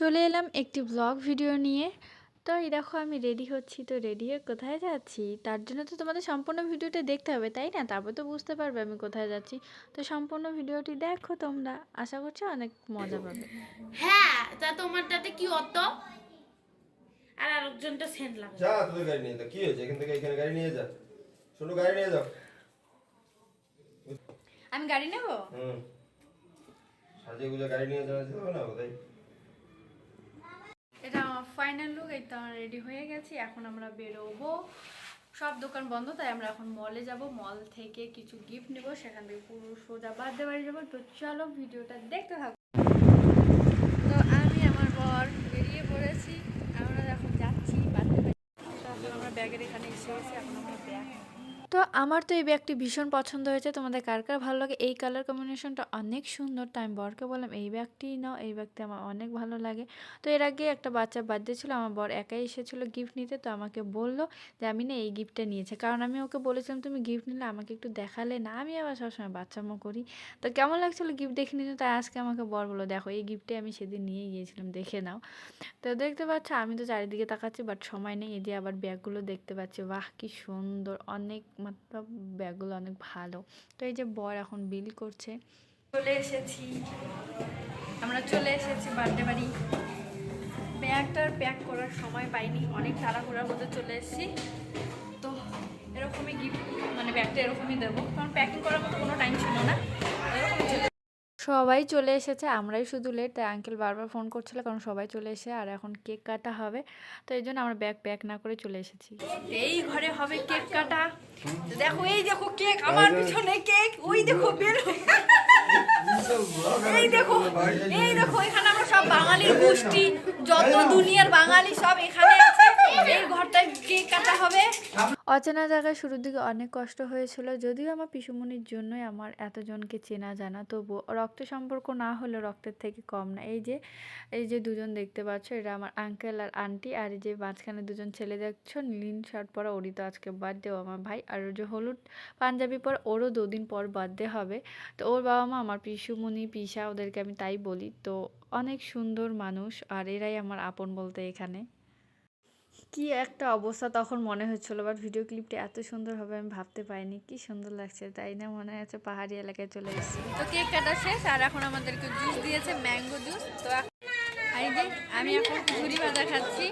চলে এলাম একটি ব্লগ ভিডিও নিয়ে। তো এই দেখো আমি রেডি হচ্ছি তো রেডি হয়ে কোথায় যাচ্ছি? তার জন্য তো তোমাদের সম্পূর্ণ ভিডিওটা দেখতে হবে তাই না? তারপর তো বুঝতে পারবে আমি কোথায় যাচ্ছি। তো সম্পূর্ণ ভিডিওটি দেখো তোমরা আশা করছি অনেক মজা পাবে। হ্যাঁ তা তোমার তোমারটাতে কি অত আর আরেকজনটা সেন্ট লাগবে যা তোদের গাড়ি নিয়ে যা। কি হয়েছে? এখান থেকে এখানে গাড়ি নিয়ে যা। ছোট গাড়ি নিয়ে যাও। আমি গাড়ি নেব? হুম। এটা ফাইনাল লুক এই তো রেডি হয়ে গেছি, এখন আমরা বেরোবো। সব দোকান বন্ধ, তাই আমরা এখন মলে যাব। মল থেকে কিছু গিফট নেব, সেখান থেকে পুরো সোজা বার্থডে বাড়ি যাব। তো চলো ভিডিওটা দেখতে থাকো। তো আমি আমার বর বেরিয়ে পড়েছি, আমরা এখন যাচ্ছি বার্থডে বাড়ি আমরা ব্যাগের এখানে এসে এখন তো আমার তো এই ব্যাগটি ভীষণ পছন্দ হয়েছে। তোমাদের কার কার ভালো লাগে? এই কালার কম্বিনেশনটা অনেক সুন্দর। তাই আমি বরকে বললাম, এই ব্যাগটি নাও, এই ব্যাগটি আমার অনেক ভালো লাগে। তো এর আগে একটা বাচ্চা বার্থডে ছিল, আমার বর একাই এসেছিল গিফট নিতে। তো আমাকে বলল যে, আমি না এই গিফটটা নিয়েছে। কারণ আমি ওকে বলেছিলাম, তুমি গিফট নিলে আমাকে একটু দেখালে না? আমি আবার সবসময় বাচ্চামো করি। তো কেমন লাগছিল গিফট দেখে নিতে? তাই আজকে আমাকে বর বলল, দেখো, এই গিফটে আমি সেদিন নিয়ে গিয়েছিলাম, দেখে নাও। তো দেখতে পাচ্ছ, আমি তো চারিদিকে তাকাচ্ছি বাট সময় নেই। এই যে আবার ব্যাগগুলো দেখতে পাচ্ছি। বাহ, কি সুন্দর! অনেক মাত্রা ব্যাগগুলো অনেক ভালো। তো এই যে বর এখন বিল করছে। চলে এসেছি। আমরা চলে এসেছি বার্থডে বাড়ি। ব্যাগটার প্যাক করার সময় পাইনি। অনেক তাড়াহুড়ার মধ্যে চলে এসেছি। তো এরকমই গিফট মানে ব্যাগটা এরকমই দেবো। কারণ প্যাকিং করার মতো কোনো সবাই চলে এসেছে। আমরাই শুধু লেট তাই আঙ্কেল বারবার ফোন করছিল কারণ সবাই চলে এসে আর এখন কেক কাটা হবে। তো এই জন্য আমরা ব্যাগ প্যাক না করে চলে এসেছি। এই ঘরে হবে কেক কাটা। তো দেখো এই দেখো কেক আমার পিছনে কেক ওই দেখো বের এই দেখো এই দেখো এখানে আমরা সব বাঙালির গোষ্ঠী যত দুনিয়ার বাঙালি সব এখানে আছে। অচেনা জায়গায় শুরুর দিকে অনেক কষ্ট হয়েছিল, যদিও আমার পিসুমনির জন্যই আমার এতজনকে চেনা জানা, তবু রক্ত সম্পর্ক না হলে রক্তের থেকে কম না। এই যে এই যে দুজন দেখতে পাচ্ছ এটা আমার আঙ্কেল আর আন্টি আর এই যে মাঝখানে দুজন ছেলে দেখছ, নীল শার্ট পরা ওরই তো আজকে বার্থডে আমার ভাই, আর যে হলুদ পাঞ্জাবি পর ওরও দুদিন পর বার্থডে হবে। তো ওর বাবা মা আমার পিসুমনি পিসা, ওদেরকে আমি তাই বলি। তো অনেক সুন্দর মানুষ, আর এরাই আমার আপন বলতে এখানে। কি একটা অবস্থা তখন মনে হচ্ছিল বাট ভিডিও ক্লিপটা এত সুন্দর হবে আমি ভাবতে পারিনি, কি সুন্দর লাগছে। তাই না মনে হচ্ছে পাহাড়ি এলাকায় চলে এসেছি। তো কেক কাটা শেষ, আর এখন আমাদেরকে জুস দিয়েছে ম্যাঙ্গো জুস তো আমি এখন ঝুড়ি ভাজা খাচ্ছি।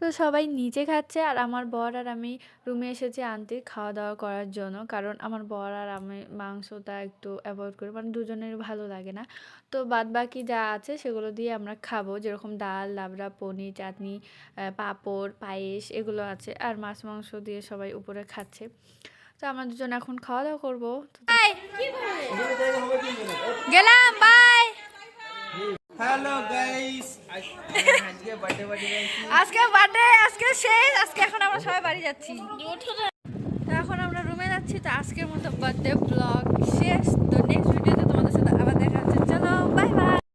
তো সবাই নিচে খাচ্ছে আর আমার বর আর আমি রুমে এসেছি আনতে খাওয়া দাওয়া করার জন্য। কারণ আমার বর আর আমি মাংসটা একটু অ্যাভয়েড করি মানে দুজনের ভালো লাগে না। তো বাদ বাকি যা আছে সেগুলো দিয়ে আমরা খাব। যেরকম ডাল, লাবড়া, পনির, চাটনি পাঁপড়, পায়েস এগুলো আছে আর মাছ, মাংস দিয়ে সবাই উপরে খাচ্ছে। তো আমরা দুজন এখন খাওয়া দাওয়া করব গেলাম বাই হ্যালো গাইস আজকে বার্থডে বার্থডে আজকে বার্থডে আজকে শেষ, আজকে এখন আমরা সবাই বাড়ি যাচ্ছি। তো এখন আমরা রুমে যাচ্ছি, তো আজকের মতো বার্থডে ব্লগ শেষ। তো